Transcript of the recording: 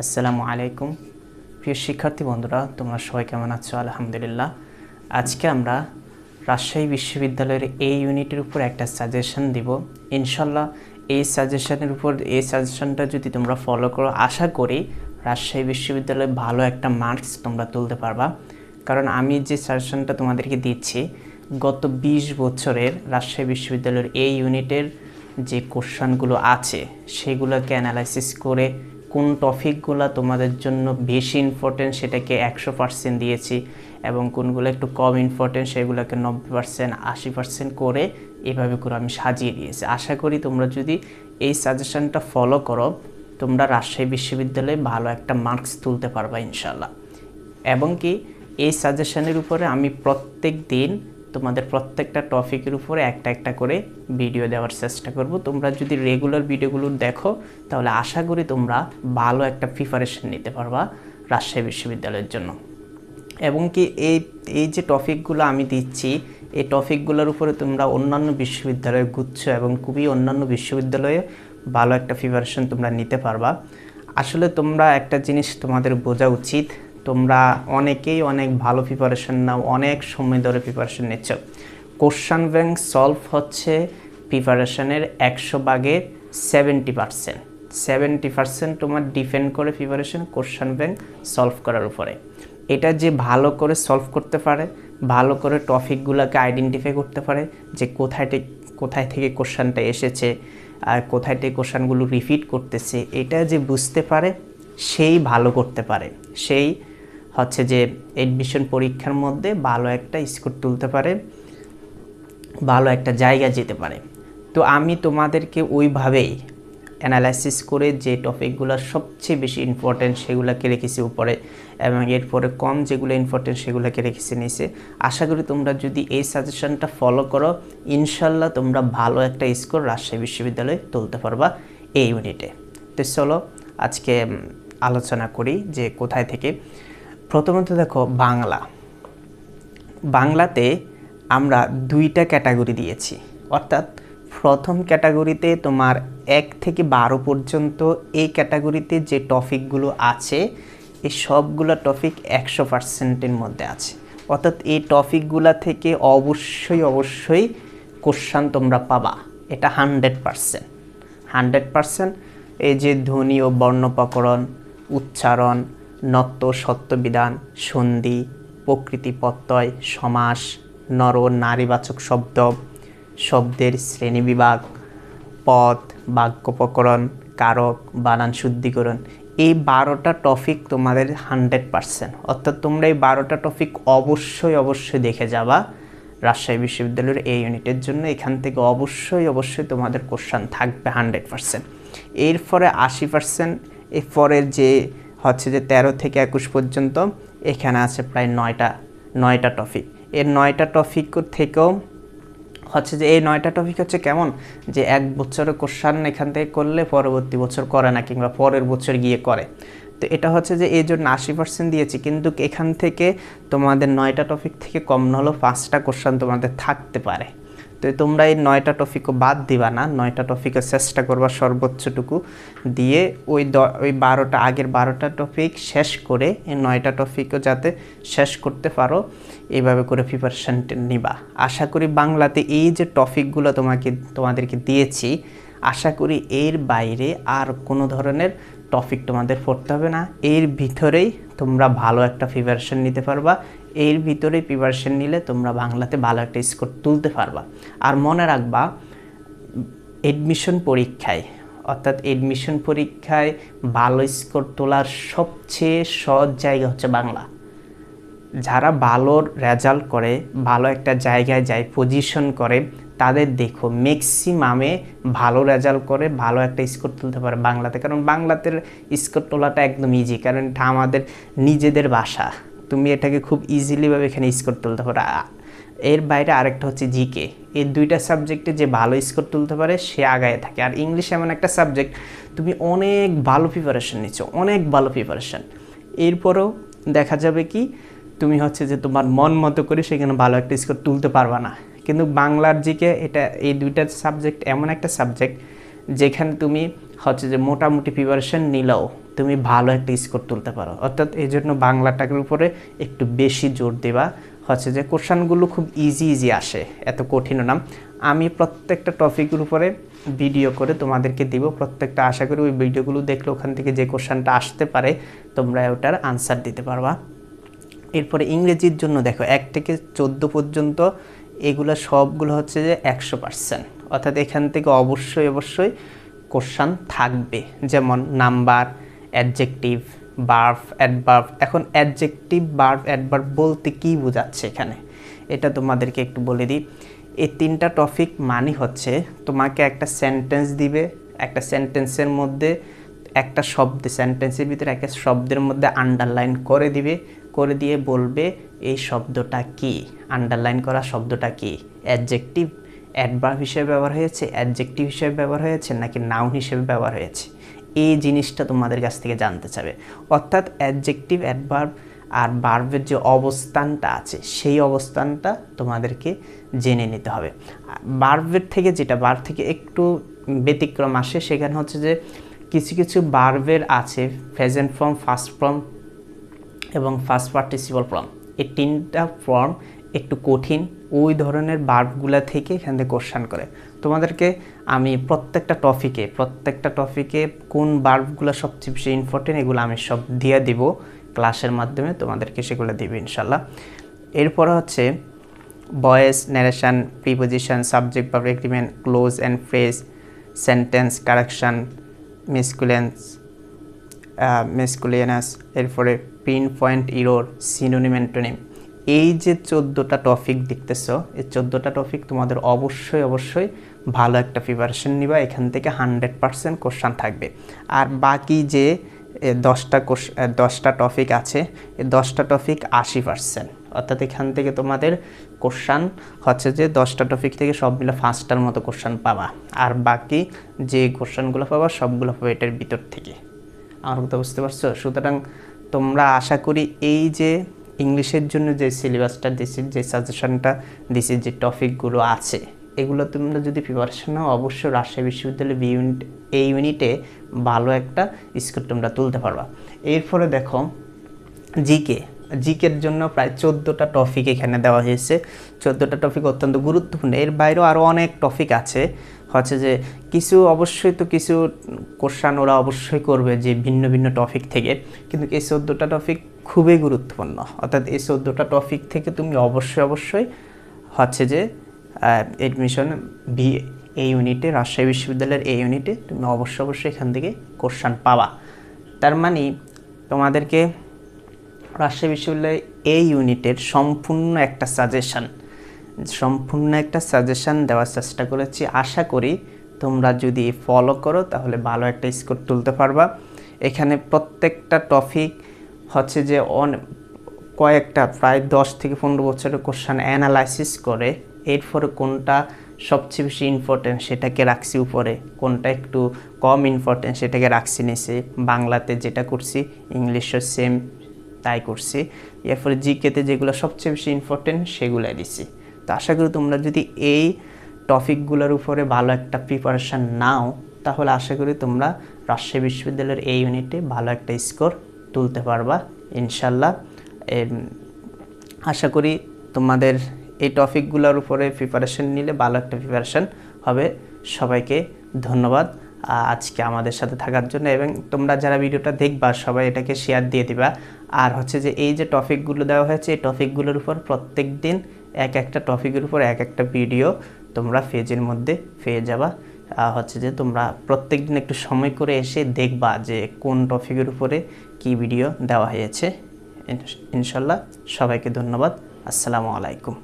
আসসালামু আলাইকুম। প্রিয় শিক্ষার্থী বন্ধুরা, তোমরা সবাই কেমন আছো? আলহামদুলিল্লাহ। আজকে আমরা রাজশাহী বিশ্ববিদ্যালয়ের এই ইউনিটের উপর একটা সাজেশন দিব। ইনশাল্লাহ এই সাজেশনের উপর, এই সাজেশনটা যদি তোমরা ফলো করো, আশা করি রাজশাহী বিশ্ববিদ্যালয়ে ভালো একটা মার্কস তোমরা তুলতে পারবা। কারণ আমি যে সাজেশনটা তোমাদেরকে দিচ্ছি, গত ২০ বছরের রাজশাহী বিশ্ববিদ্যালয়ের এই ইউনিটের যে কোশ্চানগুলো আছে, সেগুলোকে অ্যানালাইসিস করে কোন টপিকগুলো তোমাদের জন্য বেশি ইম্পর্টেন্ট সেটাকে একশো পার্সেন্ট দিয়েছি এবং কোনগুলো একটু কম ইম্পর্টেন্ট সেগুলোকে নব্বই পার্সেন্ট আশি পার্সেন্ট করে এভাবে করে আমি সাজিয়ে দিয়েছি। আশা করি তোমরা যদি এই সাজেশনটা ফলো করো, তোমরা রাজশাহী বিশ্ববিদ্যালয়ে ভালো একটা মার্কস তুলতে পারবা ইনশাল্লাহ এবং কি, এই সাজেশনের উপরে আমি প্রত্যেক দিন তোমাদের প্রত্যেকটা টপিকের উপরে একটা একটা করে ভিডিও দেওয়ার চেষ্টা করব। তোমরা যদি রেগুলার ভিডিওগুলো দেখো, তাহলে আশা করি তোমরা ভালো একটা প্রিপারেশন নিতে পারবা রাজশাহী বিশ্ববিদ্যালয়ের জন্য। এবং কি এই এই যে টপিকগুলো আমি দিচ্ছি, এই টপিকগুলোর উপরে তোমরা অন্যান্য বিশ্ববিদ্যালয়ে গুচ্ছ এবং খুবই অন্যান্য বিশ্ববিদ্যালয়ে ভালো একটা প্রিপারেশন তোমরা নিতে পারবা। আসলে তোমরা একটা জিনিস তোমাদের বোঝা উচিত তোমরা অনেকেই অনেক ভালো প্রিপারেশন নাও, অনেক সময় ধরে প্রিপারেশন নিচ্ছ। কোশ্চান ব্যাংক সলভ হচ্ছে প্রিপারেশনের একশো ভাগের সেভেন্টি পার্সেন্ট সেভেন্টি পার্সেন্ট তোমার ডিপেন্ড করে প্রিপারেশন কোশ্চান ব্যাংক সলভ করার উপরে। এটা যে ভালো করে সলভ করতে পারে, ভালো করে টপিকগুলোকে আইডেন্টিফাই করতে পারে, যে কোথায় কোথায় থেকে কোশ্চানটা এসেছে, আর কোথায় থেকে কোশ্চানগুলো রিপিট করতেছে, এটা যে বুঝতে পারে, সেই ভালো করতে পারে। সেই হচ্ছে যে এডমিশন পরীক্ষার মধ্যে ভালো একটা স্কোর তুলতে পারে, ভালো একটা জায়গা যেতে পারে। তো আমি তোমাদেরকে ওইভাবেই অ্যানালাইসিস করে যে টপিকগুলো সবচেয়ে বেশি ইম্পর্টেন্ট সেগুলোকে রেখেছি উপরে এবং এরপরে কম যেগুলো ইম্পর্টেন্ট সেগুলোকে রেখেছি নিচে। আশা করি তোমরা যদি এই সাজেশনটা ফলো করো ইনশাল্লাহ তোমরা ভালো একটা স্কোর রাজশাহী বিশ্ববিদ্যালয়ে তুলতে পারবা এই ইউনিটে তো চলো আজকে আলোচনা করি যে কোথায় থেকে প্রথমত দেখো বাংলা। বাংলাতে আমরা দুইটা ক্যাটাগরি দিয়েছি। অর্থাৎ প্রথম ক্যাটাগরিতে তোমার এক থেকে বারো পর্যন্ত এই ক্যাটাগরিতে যে টপিকগুলো আছে, এই সবগুলো টপিক একশো পার্সেন্টের মধ্যে আছে। অর্থাৎ এই টপিকগুলো থেকে অবশ্যই অবশ্যই কোশ্চান তোমরা পাবা। এটা হান্ড্রেড পার্সেন্ট। হান্ড্রেড পার্সেন্ট এই যে ধ্বনি ও বর্ণপ্রকরণ উচ্চারণ নত্ব সত্যবিধান, সন্ধি, প্রকৃতি প্রত্যয়, সমাস, নর নারীবাচক শব্দ, শব্দের শ্রেণীবিভাগ পদ বাক্য প্রকরণ, কারক, বানান শুদ্ধিকরণ। এই বারোটা টপিক তোমাদের হান্ড্রেড পার্সেন্ট অর্থাৎ তোমরা এই বারোটা টপিক অবশ্যই অবশ্যই দেখে যাবা রাজশাহী বিশ্ববিদ্যালয়ের এই ইউনিটের জন্য। এখান থেকে অবশ্যই অবশ্যই তোমাদের কোশ্চান থাকবে হান্ড্রেড পার্সেন্ট এরপরে আশি পার্সেন্ট এর পরের যে হচ্ছে যে তেরো থেকে একুশ পর্যন্ত এখানে আছে প্রায় নয়টা নয়টা টপিক এর নয়টা টপিক থেকেও হচ্ছে যে এই নয়টা টপিক হচ্ছে কেমন? যে এক বছরের কোশ্চান এখান থেকে করলে পরবর্তী বছর করে না কিংবা পরের বছর গিয়ে করে। তো এটা হচ্ছে যে এই জন্য আশি পার্সেন্ট দিয়েছি। কিন্তু এখান থেকে তোমাদের নয়টা টপিক থেকে কম না হলেও পাঁচটা কোশ্চান তোমাদের থাকতে পারে। তো তোমরা এই নয়টা টপিকও বাদ দিবা না, নয়টা টপিকও চেষ্টা করবা সর্বোচ্চটুকু দিয়ে ওই দ, ওই বারোটা, আগের বারোটা টপিক শেষ করে এই নয়টা টপিকও যাতে শেষ করতে পারো, এইভাবে করে প্রিপারেশান নিবা। আশা করি বাংলাতে এই যে টপিকগুলো তোমাকে, তোমাদেরকে দিয়েছি, আশা করি এর বাইরে আর কোনো ধরনের টপিক তোমাদের পড়তে হবে না। এর ভিতরেই তোমরা ভালো একটা প্রিপারেশন নিতে পারবা। এর ভিতরে প্রিপারেশন নিলে তোমরা বাংলাতে ভালো একটা স্কোর তুলতে পারবা। আর মনে রাখবা এডমিশন পরীক্ষায়, অর্থাৎ এডমিশন পরীক্ষায় ভালো স্কোর তোলার সবচেয়ে সহজ জায়গা হচ্ছে বাংলা। যারা ভালো রেজাল্ট করে, ভালো একটা জায়গায় যায় পজিশন করে তাদের দেখো ম্যাক্সিমামে ভালো রেজাল্ট করে ভালো একটা স্কোর তুলতে পারে বাংলাতে। কারণ বাংলাতে স্কোর তোলাটা একদম ইজি কারণ এটা আমাদের নিজেদের ভাষা তুমি এটাকে খুব ইজিলিভাবে এখানে স্কোর তুলতে পারো। এর বাইরে আরেকটা হচ্ছে জিকে এই দুইটা সাবজেক্টে যে ভালো স্কোর তুলতে পারে, সে আগায় থাকে। আর ইংলিশ এমন একটা সাবজেক্ট তুমি অনেক ভালো প্রিপারেশন নিচ্ছ, অনেক ভালো প্রিপারেশন এরপরেও দেখা যাবে কি, তুমি হচ্ছে যে তোমার মন মতো করে সেখানে ভালো একটা স্কোর তুলতে পারবা না। কিন্তু বাংলার জিকে এটা, এই দুইটা সাবজেক্ট এমন একটা সাবজেক্ট যেখানে তুমি হচ্ছে যে মোটামুটি প্রিপারেশন নিলেও তুমি ভালো একটা স্কোর তুলতে পারো। অর্থাৎ এই জন্য বাংলাটার উপরে একটু বেশি জোর দেবা। হচ্ছে যে কোশ্চানগুলো খুব ইজি ইজি আসে, এত কঠিনও না। আমি প্রত্যেকটা টপিকের উপরে ভিডিও করে তোমাদেরকে দিব। প্রত্যেকটা আশা করি ওই ভিডিওগুলো দেখলে ওখান থেকে যে কোশ্চানটা আসতে পারে, তোমরা ওটার আনসার দিতে পারবা। এরপরে ইংরেজির জন্য দেখো, এক থেকে চোদ্দ পর্যন্ত এগুলো সবগুলো হচ্ছে যে একশো পার্সেন্ট অর্থাৎ এখান থেকে অবশ্যই অবশ্যই কোশ্চান থাকবে। যেমন নাম্বার অ্যাডজেক্টিভ বার্ভ অ্যাডভার্ভ এখন অ্যাডজেক্টিভ বার্ভ অ্যাডভার্ভ বলতে কি বোঝাচ্ছে এখানে? এটা তোমাদেরকে একটু বলে দিই। এই তিনটা টপিক মানে হচ্ছে তোমাকে একটা সেন্টেন্স দিবে, একটা সেন্টেন্সের মধ্যে, একটা শব্দ সেন্টেন্সের ভিতরে একটা শব্দের মধ্যে আন্ডারলাইন করে দিবে, করে দিয়ে বলবে এই শব্দটা কি? আন্ডারলাইন করা শব্দটা কি? অ্যাডজেক্টিভ অ্যাডভার্ব হিসেবে ব্যবহার হয়েছে অ্যাডজেক্টিভ হিসেবে ব্যবহার হয়েছে, নাকি নাউন হিসেবে ব্যবহার হয়েছে? এই জিনিসটা তোমাদের কাছ থেকে জানতে চাবে। অর্থাৎ অ্যাডজেক্টিভ অ্যাডভার্ব আর বার্বের যে অবস্থানটা আছে, সেই অবস্থানটা তোমাদেরকে জেনে নিতে হবে। বার্বের থেকে যেটা বার্ব থেকে একটু ব্যতিক্রম আসে, সেখানে হচ্ছে যে কিছু কিছু বার্বের আছে প্রেজেন্ট ফর্ম ফার্স্ট ফর্ম এবং ফার্স্ট পার্টিসিপাল ফর্ম এই তিনটা ফর্ম একটু কঠিন, ওই ধরনের বার্বগুলা থেকে এখান থেকে কোশ্চান করে। তোমাদেরকে আমি প্রত্যেকটা টপিকে প্রত্যেকটা টপিকে কোন বার্বগুলো সবচেয়ে বেশি ইম্পর্টেন্ট এগুলো আমি সব দিয়ে দিব ক্লাসের মাধ্যমে তোমাদেরকে সেগুলো দিবে ইনশাল্লাহ এরপর হচ্ছে voice narration preposition subject verb agreement clause and phrase sentence correction miscellaneous miscellaneous এরপরে pin point error synonym antonym এই যে চোদ্দোটা টপিক দেখতেছ, এই চোদ্দোটা টপিক তোমাদের অবশ্যই অবশ্যই ভালো একটা প্রিপারেশন নিবা। এখান থেকে হান্ড্রেড পারসেন্ট কোশ্চান থাকবে। আর বাকি যে দশটা কোশ দশটা টপিক আছে, এই দশটা টপিক আশি পার্সেন্ট অর্থাৎ এখান থেকে তোমাদের কোশ্চান হচ্ছে যে, দশটা টপিক থেকে সব মিলে পাঁচটার মতো কোশ্চান পাবা। আর বাকি যে কোশ্চানগুলো পাবা, সবগুলো পাবে এটার ভিতর থেকে। আমার কথা বুঝতে পারছ? সুতরাং তোমরা আশা করি এই যে ইংলিশের জন্য যে সিলেবাসটা দিছি যে সাজেশনটা দিছি যে টপিকগুলো আছে, এগুলো তোমরা যদি প্রিপারেশন নাও, অবশ্যই রাজশাহী বিশ্ববিদ্যালয় বি ইউনিট এই ইউনিটে ভালো একটা স্কোর তোমরা তুলতে পারবা। এরপরে দেখো জিকে জিকের জন্য প্রায় চোদ্দোটা টপিক এখানে দেওয়া হয়েছে। চোদ্দোটা টপিক অত্যন্ত গুরুত্বপূর্ণ। এর বাইরেও আরও অনেক টপিক আছে। হচ্ছে যে কিছু অবশ্যই তো কিছু কোশ্চান ওরা অবশ্যই করবে যে ভিন্ন ভিন্ন টপিক থেকে। কিন্তু এই চোদ্দোটা টপিক খুবই গুরুত্বপূর্ণ। অর্থাৎ এই চোদ্দোটা টপিক থেকে তুমি অবশ্যই অবশ্যই হচ্ছে যে এডমিশন বি এই ইউনিটে রাজশাহী বিশ্ববিদ্যালয়ের এই ইউনিটে তুমি অবশ্যই অবশ্যই এখান থেকে কোশ্চান পাবা। তার মানে তোমাদেরকে রাজশাহী বিশ্ববিদ্যালয় এই ইউনিটের সম্পূর্ণ একটা সাজেশন সম্পূর্ণ একটা সাজেশন দেওয়ার চেষ্টা করেছি। আশা করি তোমরা যদি ফলো করো, তাহলে ভালো একটা স্কোর তুলতে পারবা। এখানে প্রত্যেকটা টপিক হচ্ছে যে অন, কয়েকটা, প্রায় দশ থেকে পনেরো বছরের কোশ্চান অ্যানালাইসিস করে, এরপরে কোনটা সবচেয়ে বেশি ইম্পর্টেন্ট সেটাকে রাখছি উপরে, কোনটা একটু কম ইম্পর্টেন্ট সেটাকে রাখছি নিচে। বাংলাতে যেটা করছি ইংলিশও সেম তাই করছি। এর এরপরে জিকেতে যেগুলো সবচেয়ে বেশি ইম্পর্টেন্ট সেগুলাই দিছি। তো আশা করি তোমরা যদি এই টপিকগুলোর উপরে ভালো একটা প্রিপারেশান নাও, তাহলে আশা করি তোমরা রাজশাহী বিশ্ববিদ্যালয়ের এই ইউনিটে ভালো একটা স্কোর তুলতে পারবা, ইনশাল্লাহ। আশা করি তোমাদের এই টপিকগুলোর উপরে প্রিপারেশন নিলে ভালো একটা প্রিপারেশন হবে। সবাইকে ধন্যবাদ। আজকে আমাদের সাথে থাকার জন্য এবং তোমরা যারা ভিডিওটা দেখবা, সবাই এটাকে শেয়ার দিয়ে দিবা। আর হচ্ছে যে এই যে টপিকগুলো দেওয়া হয়েছে, এই টপিকগুলোর উপর প্রত্যেক দিন এক একটা টপিকের উপর এক একটা ভিডিও তোমরা পেজের মধ্যে পেয়ে যাবা। হচ্ছে যে তোমরা প্রত্যেক দিন একটু সময় করে এসে দেখবা যে কোন টপিকের উপরে কি ভিডিও দেওয়া হয়েছে। ইনশাল্লাহ সবাইকে ধন্যবাদ। আসসালামু আলাইকুম।